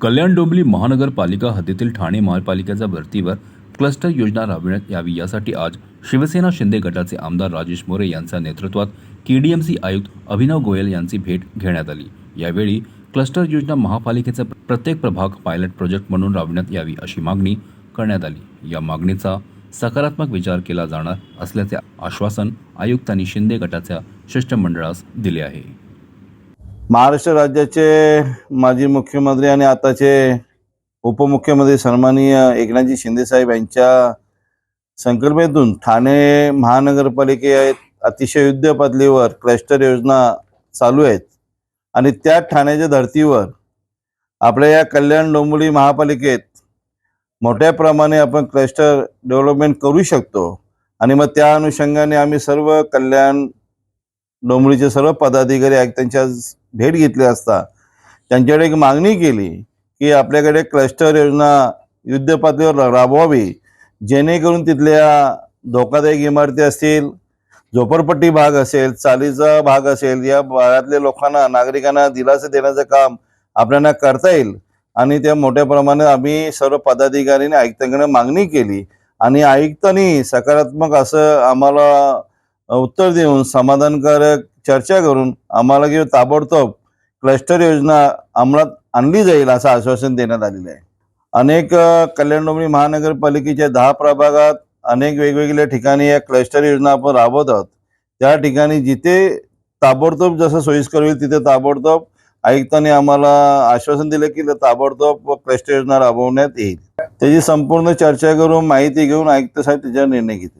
कल्याण डोंबिवली महानगरपालिका हद्दीतील ठाणे महापालिकेच्या भरतीवर क्लस्टर योजना राबविण्यात यावी यासाठी आज शिवसेना शिंदे गटाचे आमदार राजेश मोरे यांच्या नेतृत्वात केडीएमसी आयुक्त अभिनव गोयल यांची भेट घेण्यात आली. यावेळी क्लस्टर योजना महापालिकेचा प्रत्येक प्रभाग पायलट प्रोजेक्ट म्हणून राबविण्यात यावी अशी मागणी करण्यात आली. या मागणीचा सकारात्मक विचार केला जाणार असल्याचे आश्वासन आयुक्तांनी शिंदे गटाच्या शिष्टमंडळास दिले आहे. महाराष्ट्र राज्याचे माजी मुख्यमंत्री आणि आताचे उपमुख्यमंत्री सन्माननीय एकनाथजी शिंदेसाहेब यांच्या संकल्पनेतून ठाणे महानगरपालिकेत अतिशय युद्ध पातळीवर क्लस्टर योजना चालू आहेत. आणि त्या ठाण्याच्या धर्तीवर आपल्या या कल्याण डोंबिवली महापालिकेत मोठ्या प्रमाणे आपण क्लस्टर डेव्हलपमेंट करू शकतो. आणि मग त्या अनुषंगाने आम्ही सर्व कल्याण डोंबिवलीचे सर्व पदाधिकारी आयुक्तांच्या भेट घेतली असता त्यांच्याकडे एक मागणी केली की आपल्याकडे क्लस्टर योजना युद्ध पातळीवर राबवावी जेणेकरून तिथल्या धोकादायक इमारती असतील झोपडपट्टी भाग असेल चालीचा भाग असेल या भागातल्या लोकांना नागरिकांना दिलासा देण्याचं काम आपल्याला करता येईल. आणि त्या मोठ्या प्रमाणात आम्ही सर्व पदाधिकाऱ्यांनी आयुक्तांकडे मागणी केली. आणि आयुक्तांनी सकारात्मक असं आम्हाला उत्तर देऊन समाधानकारक चर्चा करून आम्हाला किंवा ताबडतोब क्लस्टर योजना अंमलात आणली जाईल असं आश्वासन देण्यात आलेलं आहे. अनेक कल्याण डोंबिवली महानगरपालिकेच्या दहा प्रभागात अनेक वेगवेगळ्या ठिकाणी या क्लस्टर योजना आपण राबवत आहोत. त्या ठिकाणी जिथे ताबडतोब जसं सोयीस्कर होईल तिथे ताबडतोब आयुक्तांनी आम्हाला आश्वासन दिलं की ताबडतोब क्लस्टर योजना राबवण्यात येईल. त्याची संपूर्ण चर्चा करून माहिती घेऊन आयुक्त साहेब त्याच्यावर निर्णय घेतील.